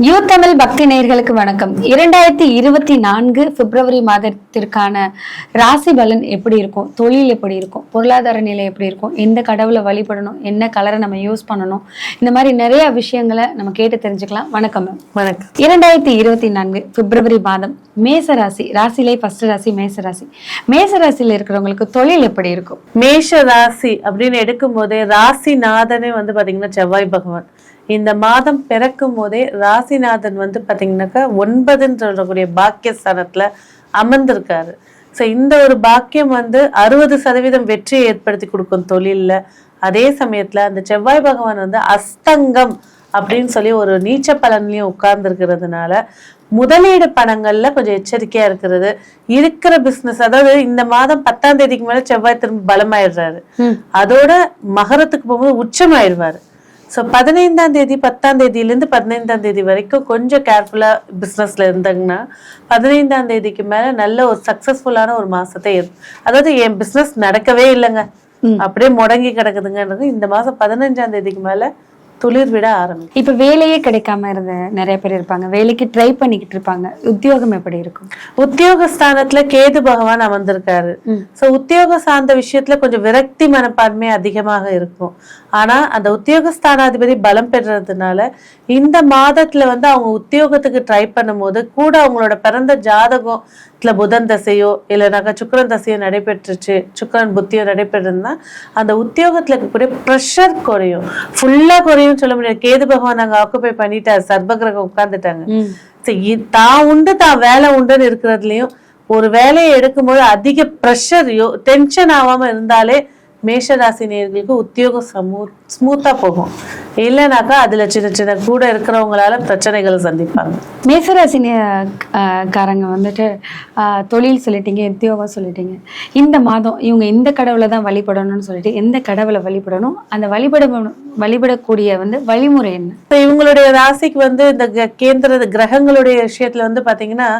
பக்தி நேயர்களுக்கு வணக்கம். இரண்டாயிரத்தி இருபத்தி நான்கு பிப்ரவரி மாதத்திற்கான ராசி பலன் எப்படி இருக்கும்? தொழில் எப்படி இருக்கும்? பொருளாதார நிலை எப்படி இருக்கும்? எந்த கடவுளை வழிபடணும்? என்ன கலரை நம்ம யூஸ் பண்ணணும்? இந்த மாதிரி நிறைய விஷயங்களை நம்ம கேட்டு தெரிஞ்சுக்கலாம். வணக்கம் மேம் வணக்கம். இரண்டாயிரத்தி இருபத்தி நான்கு பிப்ரவரி மாதம் மேச ராசி ராசிலே ஃபர்ஸ்ட் ராசி மேச ராசி. மேச ராசியில இருக்கிறவங்களுக்கு தொழில் எப்படி இருக்கும்? மேஷ ராசி அப்படின்னு எடுக்கும் போதே ராசிநாதனே வந்து பாத்தீங்கன்னா செவ்வாய் பகவான். இந்த மாதம் பிறக்கும் போதே ராசிநாதன் வந்து பாத்தீங்கன்னாக்கா ஒன்பதுன்னு சொல்லக்கூடிய பாக்கியஸ்தானத்துல அமர்ந்திருக்காரு. ஸோ இந்த ஒரு பாக்கியம் வந்து அறுபது சதவீதம் வெற்றியை ஏற்படுத்தி கொடுக்கும் தொழில்ல. அதே சமயத்துல அந்த செவ்வாய் பகவான் வந்து அஸ்தங்கம் அப்படின்னு சொல்லி ஒரு நீச்ச பலன்லயும் உட்கார்ந்து இருக்கிறதுனால முதலீடு பணங்கள்ல கொஞ்சம் எச்சரிக்கையா இருக்கிறது. இருக்கிற பிசினஸ் அதாவது இந்த மாதம் பத்தாம் தேதிக்கு மேல செவ்வாய் திரும்ப பலமாயிடுறாரு. அதோட மகரத்துக்கு போகும்போது உச்சமாயிடுவாரு. ஸோ பதினைந்தாம் தேதி பத்தாம் தேதியிலேருந்து பதினைந்தாம் தேதி வரைக்கும் கொஞ்சம் கேர்ஃபுல்லாக பிஸ்னஸில் இருந்தாங்கன்னா பதினைந்தாம் தேதிக்கு மேலே நல்ல ஒரு சக்ஸஸ்ஃபுல்லான ஒரு மாசத்தை ஏற்- அதாவது என் பிஸ்னஸ் நடக்கவே இல்லைங்க. அப்படியே முடங்கி கிடக்குதுங்கன்றது இந்த மாதம் பதினஞ்சாம் தேதிக்கு மேலே துளிர் விட ஆரம்பிக்கும். இப்ப வேலையே கிடைக்காம இருந்த நிறைய பேர் இருப்பாங்க. வேலைக்கு ட்ரை பண்ணிக்கிட்டு இருப்பாங்க. உத்தியோகம் எப்படி இருக்கும்? உத்தியோகஸ்தானத்துல கேது பகவான் அமர்ந்திருக்காரு. சோ உத்தியோக சார்ந்த விஷயத்துல கொஞ்சம் விரக்தி மனப்பான்மை அதிகமாக இருக்கும். ஆனா அந்த உத்தியோகஸ்தானாதிபதி பலம் பெறுறதுனால இந்த மாதத்துல வந்து அவங்க உத்தியோகத்துக்கு ட்ரை பண்ணும்போது கூட அவங்களோட பிறந்த ஜாதகத்துல புதன் தசையோ இல்லைனாக்கா சுக்கிரன் தசையோ நடைபெற்றுச்சு சுக்கிரன் புத்தியோ நடைபெற்றிருந்தா அந்த உத்தியோகத்துல இருக்கக்கூடிய ப்ரெஷர் குறையும். ஃபுல்லா குறையும் சொல்ல முடியாது. கேது பகவான் அங்க ஆக்குபை பண்ணிட்டாரு. சர்பகிரகம் உட்கார்ந்துட்டாங்க. சரி, இ- தான் உண்டு தான் வேலை உண்டுன்னு இருக்கிறதுலயும் ஒரு வேலையை எடுக்கும்போது அதிக ப்ரெஷரையோ டென்ஷன் ஆகாம இருந்தாலே மேஷராசி நேயர்களுக்கு உத்தியோகம் சமூ ஸ்மூத்தா போகும். இல்லைனாக்கா அதுல சின்ன சின்ன கூட இருக்கிறவங்களால பிரச்சனைகளை சந்திப்பாங்க. மேசராசி காரங்க வந்துட்டு தொழில் சொல்லிட்டீங்க உத்தியோகம் சொல்லிட்டீங்க. இந்த மாதம் இவங்க இந்த கடவுளை தான் வழிபடணும்னு சொல்லிட்டு எந்த கடவுளை வழிபடணும்? அந்த வழிபட வழிபடக்கூடிய வந்து வழிமுறை என்ன? இப்ப இவங்களுடைய ராசிக்கு வந்து இந்த கேந்திர கிரகங்களுடைய விஷயத்துல வந்து பாத்தீங்கன்னா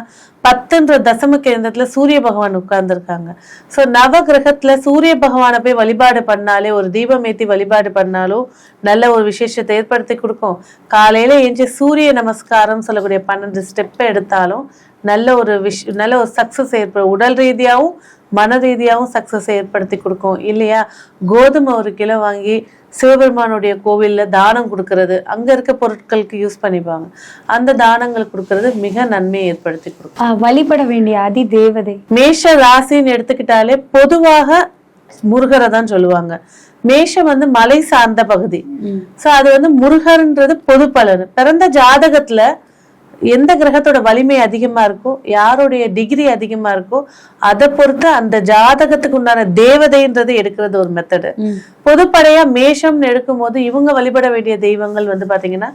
பத்துன்ற தசம கேந்திரத்துல சூரிய பகவான் உட்கார்ந்துருக்காங்க. சோ நவ கிரகத்துல சூரிய பகவானை போய் வழிபாடு பண்ணாலே ஒரு தீபம் ஏத்தி வழிபாடு பண்ணாலும் நல்ல ஒரு விசேஷத்தை ஏற்படுத்தி கொடுக்கும். காலையில எஞ்சி சூரிய நமஸ்காரம் சொல்லக்கூடிய பன்னெண்டு ஸ்டெப் எடுத்தாலும் நல்ல ஒரு விஷ் நல்ல ஒரு சக்சஸ் ஏற்படும் உடல் ரீதியாகவும் மன ரீதியாகவும் சக்சஸ் ஏற்படுத்தி கொடுக்கும். இல்லையா? கோதுமை ஒரு கிலோ வாங்கி சிவபெருமானுடைய கோவில்ல தானம் கொடுக்கறது. அங்க இருக்க பொருட்களுக்கு யூஸ் பண்ணிப்பாங்க. அந்த தானங்கள் கொடுக்கறது மிக நன்மையை ஏற்படுத்தி கொடுக்கும். வழிபட வேண்டிய அதி தேவதை. மேஷ ராசின்னு எடுத்துக்கிட்டாலே பொதுவாக முருகரை தான் சொல்லுவாங்க. மேஷம் வந்து மலை சார்ந்த பகுதி. சோ அது வந்து முருகர்ன்றது பொது பலன். பிறந்த ஜாதகத்துல எந்த கிரகத்தோட வலிமை அதிகமா இருக்கோ யாருடைய டிகிரி அதிகமா இருக்கோ அதை பொறுத்து அந்த ஜாதகத்துக்கு உண்டான தேவதைன்றது எடுக்கிறது ஒரு மெத்தடு பொதுப்படையா மேஷம்னு எடுக்கும்போது இவங்க வழிபட வேண்டிய தெய்வங்கள் வந்து பாத்தீங்கன்னா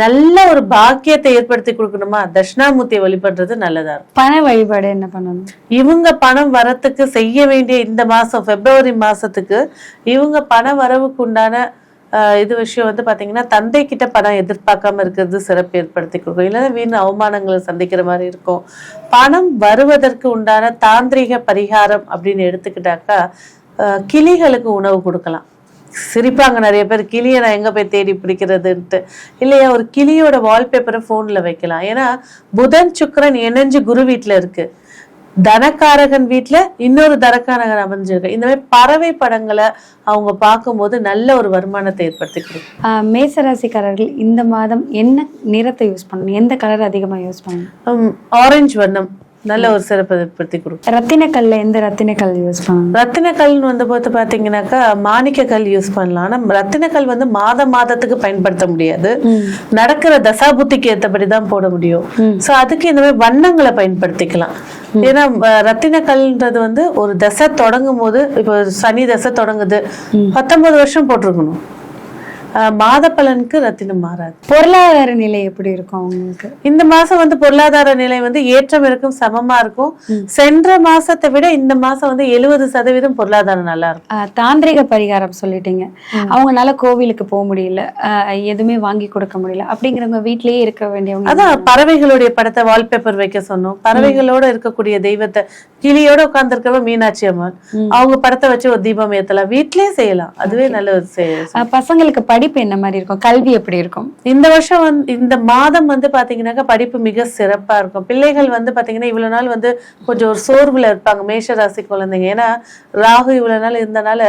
நல்ல ஒரு பாக்கியத்தை ஏற்படுத்தி கொடுக்கணுமா? தட்சிணாமூர்த்தியை வழிபடுறது நல்லதா இருக்கும். பண வழிபாடு என்ன பண்ணணும்? இவங்க பணம் வரத்துக்கு செய்ய வேண்டிய இந்த மாசம் பிப்ரவரி மாசத்துக்கு இவங்க பண வரவுக்கு உண்டான ஆஹ், இது விஷயம் வந்து பாத்தீங்கன்னா தந்தை கிட்ட பணம் எதிர்பார்க்காம இருக்கிறது சிறப்பு ஏற்படுத்தி கொடுக்கும். இல்லைன்னா வீண் அவமானங்களை சந்திக்கிற மாதிரி இருக்கும். பணம் வருவதற்கு உண்டான தாந்திரிக பரிகாரம் அப்படின்னு எடுத்துக்கிட்டாக்கா கிளிகளுக்கு உணவு கொடுக்கலாம். சிரிப்பாங்க நிறைய பேர் கிளியை நான் எங்க போய் தேடி பிடிக்கிறதுன்ட்டு. இல்லையா ஒரு கிளியோட வால்பேப்பரை போன்ல வைக்கலாம். ஏன்னா புதன் சுக்கிரன் இணைஞ்சு குரு வீட்ல இருக்கு. தனக்காரகன் வீட்ல இன்னொரு தனக்காரகன் அமைஞ்சிருக்கு. இந்த மாதிரி பறவை படங்களை அவங்க பார்க்கும்போது நல்ல ஒரு வருமானத்தை ஏற்படுத்தி கொடுக்கும் ஆஹ் மேசராசிக்காரர்கள் இந்த மாதம் என்ன நிறத்தை யூஸ் பண்ணணும்? எந்த கலர் அதிகமா யூஸ் பண்ணணும்? ஆரஞ்சு வண்ணம் நல்ல ஒரு சிறப்பை கொடுக்கும். ரத்தினக்கல்ல எந்த ரத்தினக்கல் யூஸ் பண்ணணும் ரத்தின கல்னு வந்து போது பாத்தீங்கன்னாக்கா மாணிக்க கல் யூஸ் பண்ணலாம். ஆனா ரத்தின கல் வந்து மாத மாதத்துக்கு பயன்படுத்த முடியாது. நடக்கிற தசாபுத்திக்கு ஏத்தபடி தான் போட முடியும். சோ அதுக்கு இந்த மாதிரி வண்ணங்களை பயன்படுத்திக்கலாம். ஏன்னா அஹ், ரத்தின கல்ன்றது வந்து ஒரு தசை தொடங்கும் போது இப்போ சனி தசை தொடங்குது. பத்தொன்பது வருஷம் போட்டிருக்கணும். மாத பலனுக்கு ரத்தினம் மாறாது. பொருளாதார நிலை எப்படி இருக்கும் அவங்களுக்கு? இந்த மாசம் வந்து பொருளாதார நிலை வந்து ஏற்றம் இருக்கும் சமமா இருக்கும். சென்ற மாசத்தை விட இந்த மாசம் வந்து எழுபது சதவீதம் பொருளாதாரம் நல்லா இருக்கும். தாந்திரிக பரிகாரம் சொல்லிட்டீங்க. அவங்கனால கோவிலுக்கு போக முடியல. எதுவுமே வாங்கி கொடுக்க முடியல. அப்படிங்கிறவங்க வீட்லயே இருக்க வேண்டியவங்க அதான் பறவைகளுடைய படத்தை வால்பேப்பர் வைக்க சொன்னோம். பறவைகளோட இருக்கக்கூடிய தெய்வத்தை கிளியோட உட்கார்ந்துருக்கவ மீனாட்சி அம்மன். அவங்க படத்தை வச்சு ஒரு தீபம் ஏத்தலாம். வீட்லயே செய்யலாம். அதுவே நல்ல ஒரு பசங்களுக்கு படி படிப்பு என்ன மாதிரி இருக்கும்? கல்வி எப்படி இருக்கும்? இந்த வருஷம் வந்து இந்த மாதம் வந்து பாத்தீங்கன்னாக்கா படிப்பு மிக சிறப்பா இருக்கும். பிள்ளைகள் வந்து பாத்தீங்கன்னா இவ்வளவு நாள் வந்து கொஞ்சம் ஒரு சோர்வுல இருப்பாங்க. மேஷ ராசி குழந்தைங்க. ஏன்னா ராகு இவ்வளவு நாள் இருந்தனால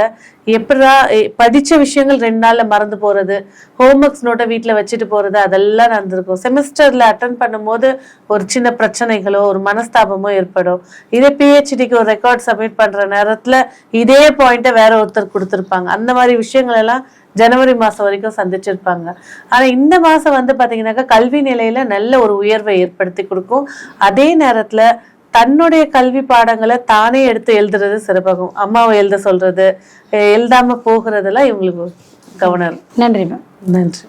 எப்படா படிச்ச விஷயங்கள் ரெண்டு நாள்ல மறந்து போறது ஹோம்ஒர்க்ஸ் நோட்டை வீட்ல வச்சுட்டு போறது அதெல்லாம் நடந்திருக்கும். செமஸ்டர்ல அட்டன் பண்ணும்போது ஒரு சின்ன பிரச்சனைகளோ ஒரு மனஸ்தாபமோ ஏற்படும். இதே பிஹெச்டிக்கு ஒரு ரெக்கார்ட் சப்மிட் பண்ற நேரத்துல இதே பாயிண்ட்டை வேற ஒருத்தர் கொடுத்திருப்பாங்க. அந்த மாதிரி விஷயங்கள் எல்லாம் ஜனவரி மாசம் வரைக்கும் சந்திச்சிருப்பாங்க. ஆனா இந்த மாசம் வந்து பாத்தீங்கன்னாக்கா கல்வி நிலையில நல்ல ஒரு உயர்வை ஏற்படுத்தி கொடுக்கும். அதே நேரத்துல தன்னுடைய கல்வி பாடங்களை தானே எடுத்து எழுதுறது சிறப்பாகும். அம்மாவை எழுத சொல்றது எ- எழுதாம போகிறதெல்லாம் இவங்களுக்கு கவனம். நன்றி மேம். நன்றி.